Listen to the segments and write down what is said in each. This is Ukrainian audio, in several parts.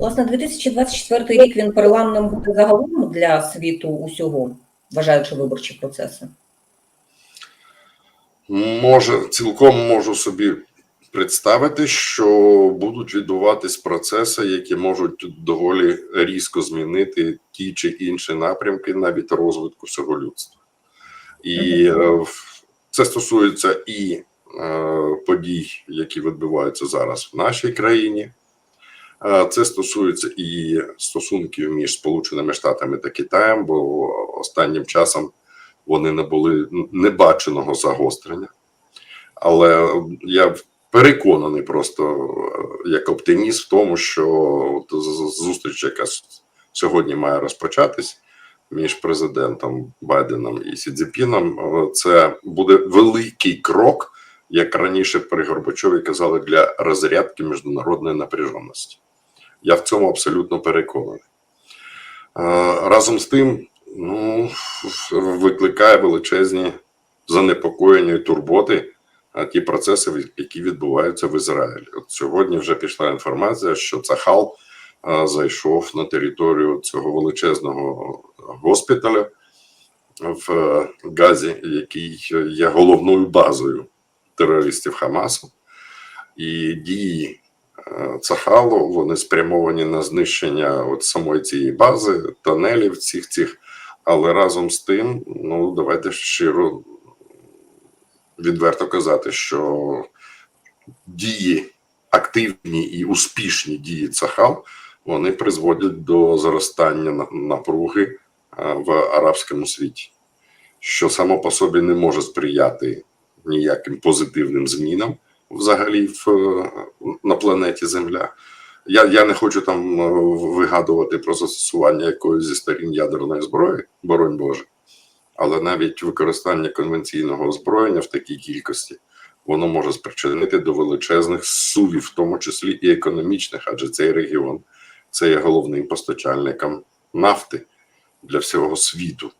Власне, 2024 рік він переламним буде загалом для світу усього, вважаючи виборчі процеси. Може, цілком можу собі представити, що будуть відбуватись процеси, які можуть доволі різко змінити ті чи інші напрямки навіть розвитку всього людства. І е, це стосується і е, подій, які відбуваються зараз в нашій країні. Е, Це стосується і стосунків між Сполученими Штатами та Китаєм, бо останнім часом вони набули небаченого загострення. Але я переконаний просто е, як оптиміст в тому, що зустріч, яка сьогодні має розпочатись між президентом Байденом і Сі Цзіпіном, е, це буде великий крок, як раніше при Горбачові казали, для розрядки міжнародної напряженості. Я в цьому абсолютно переконаний. Е, Разом з тим, ну, викликає величезні занепокоєння і турботи ті процеси, які відбуваються в Ізраїлі. От сьогодні вже пішла інформація, що Цахал зайшов на територію цього величезного госпіталя в е, Газі, який є головною базою терористів Хамасу, і дії е, Цахалу вони спрямовані на знищення от самої цієї бази, тонелів цих цих. Але разом з тим, ну давайте щиро відверто казати, що дії активні і успішні дії Цахал вони призводять до зростання напруги е, в арабському світі, що само по собі не може сприяти ніяким позитивним змінам взагалі в, е, на планеті Земля. Я, я не хочу там е, вигадувати про застосування якоїсь зі сторін ядерної зброї, боронь Боже, але навіть використання конвенційного озброєння в такій кількості воно може спричинити до величезних сувів, в тому числі і економічних, адже цей регіон це є головним постачальником нафти для всього світу.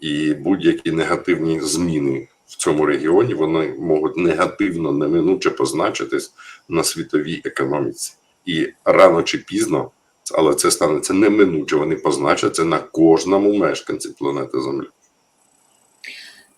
І будь-які негативні зміни в цьому регіоні вони можуть негативно неминуче позначитись на світовій економіці. І рано чи пізно, але це станеться неминуче, вони позначаться на кожному мешканці планети Земля.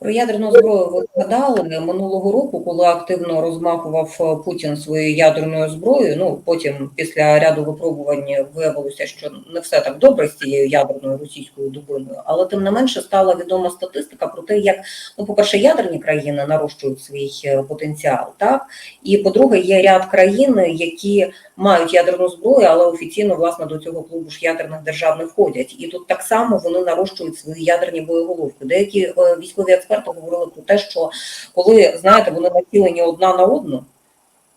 Про ядерну зброю ви згадали минулого року, коли активно розмахував е, Путін своєю ядерною зброєю. Ну потім, після ряду випробувань, виявилося, що не все так добре з цією ядерною російською дубиною. Але тим не менше стала відома статистика про те, як ну, по-перше, ядерні країни нарощують свій е, потенціал, так і по-друге, є ряд країн, які мають ядерну зброю, але офіційно власне до цього клубу ж ядерних держав не входять. І тут так само вони нарощують свої ядерні боєголовки. Деякі е, військові експерти говорили про те, що коли знаєте, вони націлені одна на одну.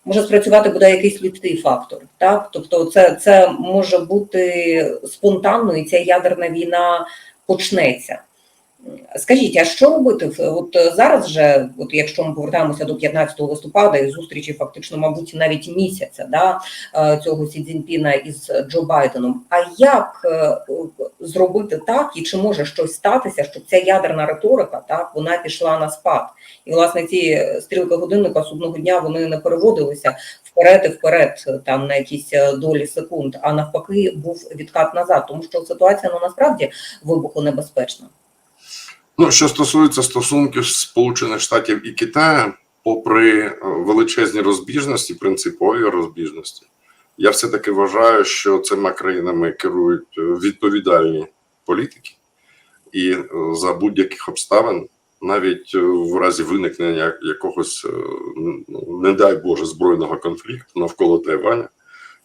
Може спрацювати буде якийсь людський фактор, так тобто, це, це може бути спонтанно, і ця ядерна війна почнеться. Скажіть, а що робити? От зараз же, от якщо ми повертаємося до 15 листопада і зустрічі, фактично, мабуть, навіть місяця да, е, цього Сі Цзіньпіна із Джо Байденом. А як е, зробити так, і чи може щось статися, щоб ця ядерна риторика так вона пішла на спад? І власне ці стрілки годинника з одного дня вони не переводилися вперед і вперед, там на якісь е, долі секунд, а навпаки, був відкат назад, тому що ситуація ну насправді вибухонебезпечна. Ну, що стосується стосунків Сполучених Штатів і Китаю, попри е, величезні розбіжності, принципові розбіжності, я все-таки вважаю, що цими країнами керують е, відповідальні політики, і е, за будь-яких обставин, навіть в разі виникнення якогось, ну, не дай Боже, збройного конфлікту навколо Тайваня,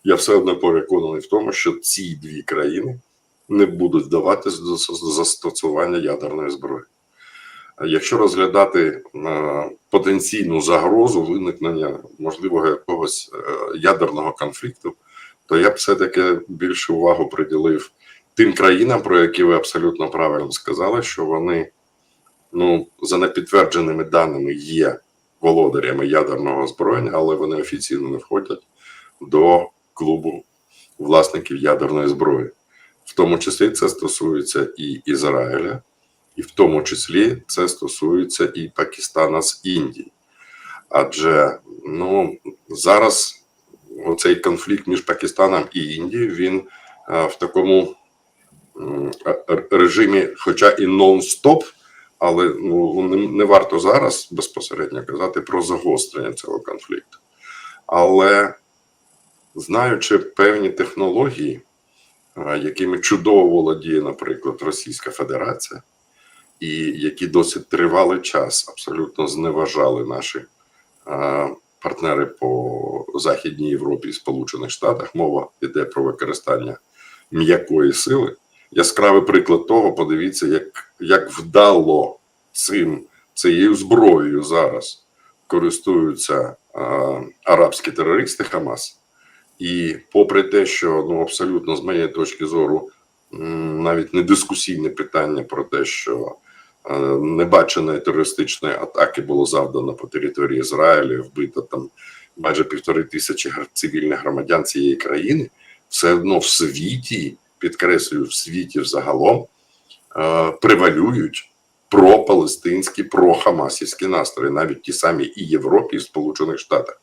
я все одно переконаний в тому, що ці дві країни не будуть вдаватись до застосування ядерної зброї. Якщо розглядати е, потенційну загрозу виникнення можливого якогось е, ядерного конфлікту, то я б все-таки більше увагу приділив тим країнам, про які ви абсолютно правильно сказали, що вони, ну, за непідтвердженими даними, є володарями ядерного озброєння, але вони офіційно не входять до клубу власників ядерної зброї. В тому числі це стосується і Ізраїля, і в тому числі це стосується і Пакистана з Індії. Адже ну зараз оцей конфлікт між Пакистаном і Індією він е, в такому режимі, хоча і нон-стоп, але ну, не, варто зараз безпосередньо казати про загострення цього конфлікту. Але знаючи певні технології, якими чудово володіє, наприклад, Російська Федерація, і які досить тривалий час абсолютно зневажали наші партнери по Західній Європі і Сполучених Штатах, мова йде про використання м'якої сили. Яскравий приклад того, подивіться, як, як вдало цим, цією зброєю зараз користуються е, арабські терористи Хамас. І попри те, що ну абсолютно з моєї точки зору навіть не дискусійне питання про те, що е, небаченої терористичної атаки було завдано по території Ізраїля, вбито там майже півтори тисячі цивільних громадян цієї країни, все одно в світі, підкреслюю, в світі взагалом е, превалюють пропалестинські, прохамасівські настрої, навіть ті самі і Європі, і Сполучених Штатах.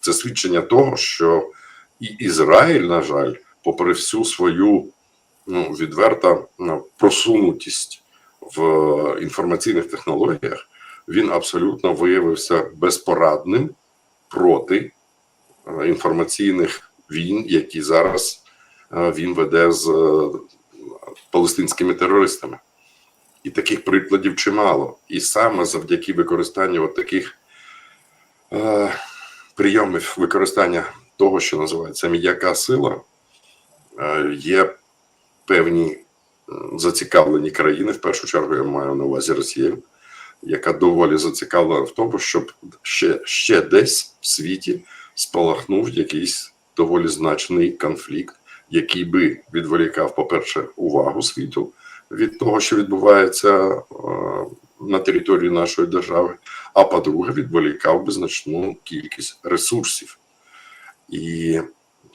Це свідчення того, що і Ізраїль, на жаль, попри всю свою ну, відверто ну, просунутість в інформаційних технологіях, він абсолютно виявився безпорадним проти е, інформаційних війн, які зараз е, він веде з е, палестинськими терористами. І таких прикладів чимало. І саме завдяки використанню от таких е, прийомів використання того, що називається м'яка сила, е, є певні зацікавлені країни. В першу чергу я маю на увазі Росію, яка доволі зацікавлена в тому, щоб ще, ще десь в світі спалахнув якийсь доволі значний конфлікт, який би відволікав, по-перше, увагу світу від того, що відбувається е, на території нашої держави, а по-друге, відволікав би значну кількість ресурсів. І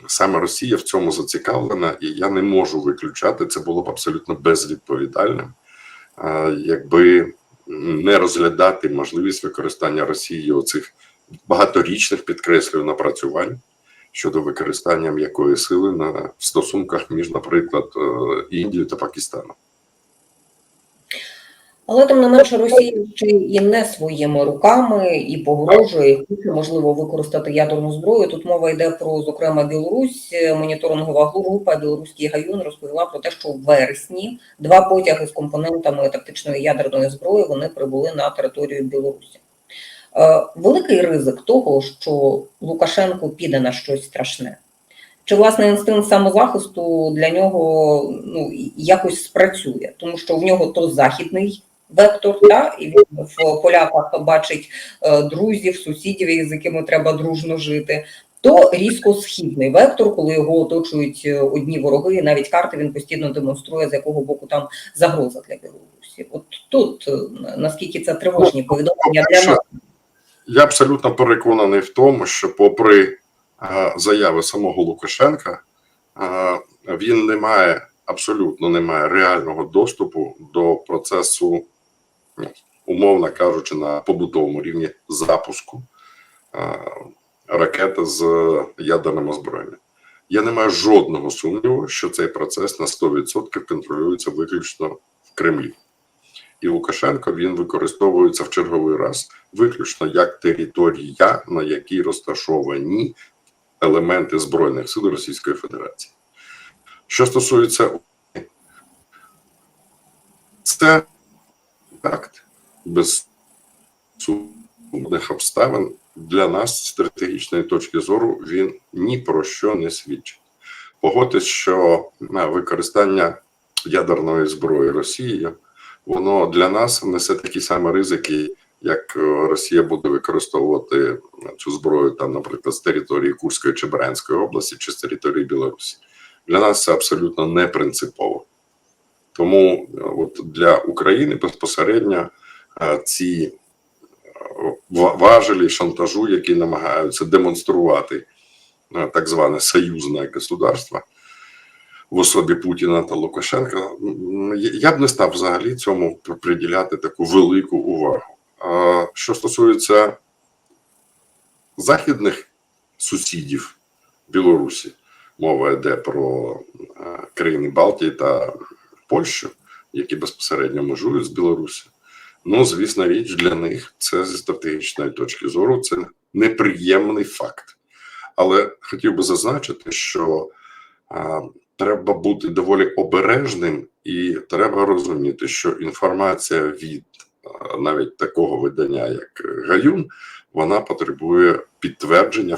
саме Росія в цьому зацікавлена, і я не можу виключати, це було б абсолютно безвідповідальним, якби не розглядати можливість використання Росії оцих багаторічних підкреслюю напрацювань щодо використання м'якої сили на в стосунках між, наприклад, е, Індією та Пакистаном. Але тим не менше Росія ще і не своїми руками і погрожує можливо використати ядерну зброю. Тут мова йде про зокрема Білорусь. Моніторингова група Білоруський гаюн розповіла про те, що в вересні два потяги з компонентами тактичної ядерної зброї вони прибули на територію Білорусі. Е, Великий ризик того, що Лукашенко піде на щось страшне. Чи власне інстинкт самозахисту для нього ну якось спрацює, тому що в нього то західний вектор, та і він в поляках бачить е, друзів, сусідів, з якими треба дружно жити. То різко східний вектор, коли його оточують е, одні вороги, і навіть карти він постійно демонструє, з якого боку там загроза для Білорусі. От тут е, наскільки це тривожні повідомлення для нас. Я абсолютно переконаний в тому, що, попри заяви самого Лукашенка, він не має абсолютно не має реального доступу до процесу, ну, умовно кажучи, на побутовому рівні запуску ракети з ядерним озброєнням. Я не маю жодного сумніву, що цей процес на 100% контролюється виключно в Кремлі. І Лукашенко він використовується в черговий раз виключно як територія, на якій розташовані елементи Збройних сил Російської Федерації. Що стосується це факт без сумних обставин для нас з стратегічної точки зору він ні про що не свідчить. Погодьтесь, що на використання ядерної зброї Росією воно для нас несе такі самі ризики, як е, Росія буде використовувати цю зброю там, наприклад, з території Курської чи Брянської області, чи з території Білорусі. Для нас це абсолютно не принципово. Тому е, от для України безпосередньо е, ці е, важелі шантажу, які намагаються демонструвати так зване союзне государство в особі Путіна та Лукашенка, я б не став взагалі цьому приділяти таку велику увагу. Що стосується західних сусідів Білорусі. Мова йде про країни Балтії та Польщу, які безпосередньо межують з Білорусі. Ну, звісно, річ для них це зі стратегічної точки зору це неприємний факт. Але хотів би зазначити, що а, треба бути доволі обережним, і треба розуміти, що інформація від а, навіть такого видання, як Гаюн, вона потребує підтвердження